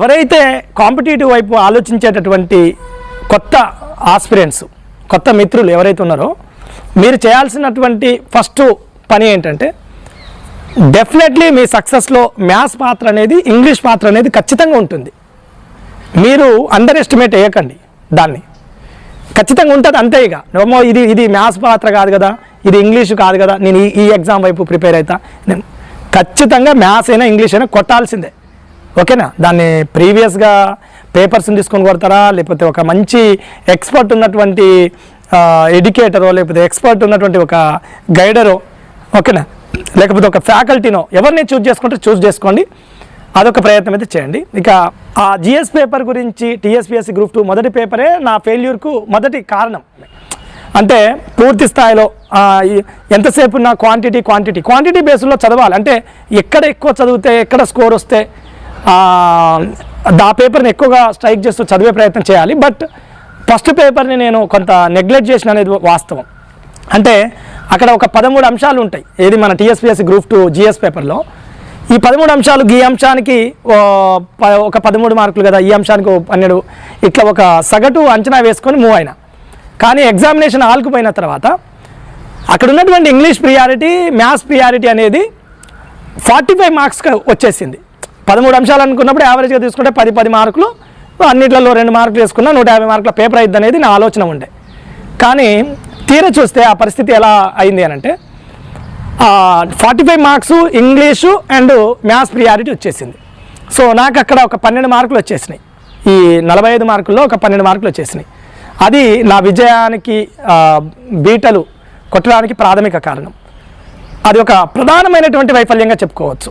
ఎవరైతే కాంపిటేటివ్ వైపు ఆలోచించేటటువంటి కొత్త ఆస్పిరెంట్స్ కొత్త మిత్రులు ఎవరైతే ఉన్నారో మీరు చేయాల్సినటువంటి ఫస్ట్ పని ఏంటంటే డెఫినెట్లీ మీ సక్సెస్లో మ్యాథ్స్ పాత్ర అనేది ఇంగ్లీష్ పాత్ర అనేది ఖచ్చితంగా ఉంటుంది. మీరు అండర్ ఎస్టిమేట్ వేయకండి దాన్ని. ఖచ్చితంగా ఉంటుంది అంతే ఇక. నోమో ఇది ఇది మ్యాథ్స్ పాత్ర కాదు కదా ఇది ఇంగ్లీష్ కాదు కదా నేను ఈ ఈ ఎగ్జామ్ వైపు ప్రిపేర్ అవుతా నేను ఖచ్చితంగా మ్యాథ్స్ అయినా ఇంగ్లీష్ అయినా కొట్టాల్సిందే. ఓకేనా? దాన్ని ప్రీవియస్గా పేపర్స్ని తీసుకొని కొడతారా? లేకపోతే ఒక మంచి ఎక్స్పర్ట్ ఉన్నటువంటి ఎడ్యుకేటరో లేకపోతే ఎక్స్పర్ట్ ఉన్నటువంటి ఒక గైడరో ఓకేనా? లేకపోతే ఒక ఫ్యాకల్టీనో ఎవరిని చూస్ చేసుకుంటే చూస్ చేసుకోండి. అదొక ప్రయత్నం అయితే చేయండి. ఇక ఆ జిఎస్ పేపర్ గురించి టీఎస్పిఎస్సి గ్రూప్ టూ మొదటి పేపరే నా ఫెయిల్యూర్కు మొదటి కారణం. అంటే పూర్తి స్థాయిలో ఎంతసేపు నా క్వాంటిటీ క్వాంటిటీ క్వాంటిటీ బేస్లో చదవాలి. అంటే ఎక్కడ ఎక్కువ చదివితే ఎక్కడ స్కోర్ వస్తే ఆ, పేపర్ని ఎక్కువగా స్ట్రైక్ చేస్తూ చదివే ప్రయత్నం చేయాలి. బట్ ఫస్ట్ పేపర్ని నేను కొంత నెగ్లెక్ట్ చేసిన అనేది వాస్తవం. అంటే అక్కడ ఒక పదమూడు అంశాలు ఉంటాయి. ఏది మన టీఎస్పిఎస్సి గ్రూప్ టూ జిఎస్ పేపర్లో. ఈ పదమూడు అంశాలు ఈ అంశానికి ఒక పదమూడు మార్కులు కదా ఈ అంశానికి పన్నెండు ఇట్లా ఒక సగటు అంచనా వేసుకొని మూవ్ అయినా. కానీ ఎగ్జామినేషన్ హాల్కు పోయిన తర్వాత అక్కడ ఉన్నటువంటి ఇంగ్లీష్ ప్రియారిటీ మ్యాథ్స్ ప్రియారిటీ అనేది ఫార్టీ ఫైవ్ మార్క్స్ వచ్చేసింది. పదమూడు అంశాలు అనుకున్నప్పుడు యావరేజ్గా తీసుకుంటే పది పది మార్కులు. అన్నిట్లలో రెండు మార్కులు వేసుకున్నా నూట యాభై మార్కుల పేపర్ అయింది అనేది నా ఆలోచన ఉండే. కానీ తీర చూస్తే ఆ పరిస్థితి ఎలా అయింది అని అంటే forty five marks English and maths priority వచ్చేసింది. సో నాకు అక్కడ ఒక పన్నెండు మార్కులు వచ్చేసినాయి. ఈ నలభై ఐదు మార్కుల్లో ఒక పన్నెండు మార్కులు వచ్చేసినాయి. అది నా విజయానికి బీటలు కొట్టడానికి ప్రాథమిక కారణం. అది ఒక ప్రధానమైనటువంటి వైఫల్యంగా చెప్పుకోవచ్చు.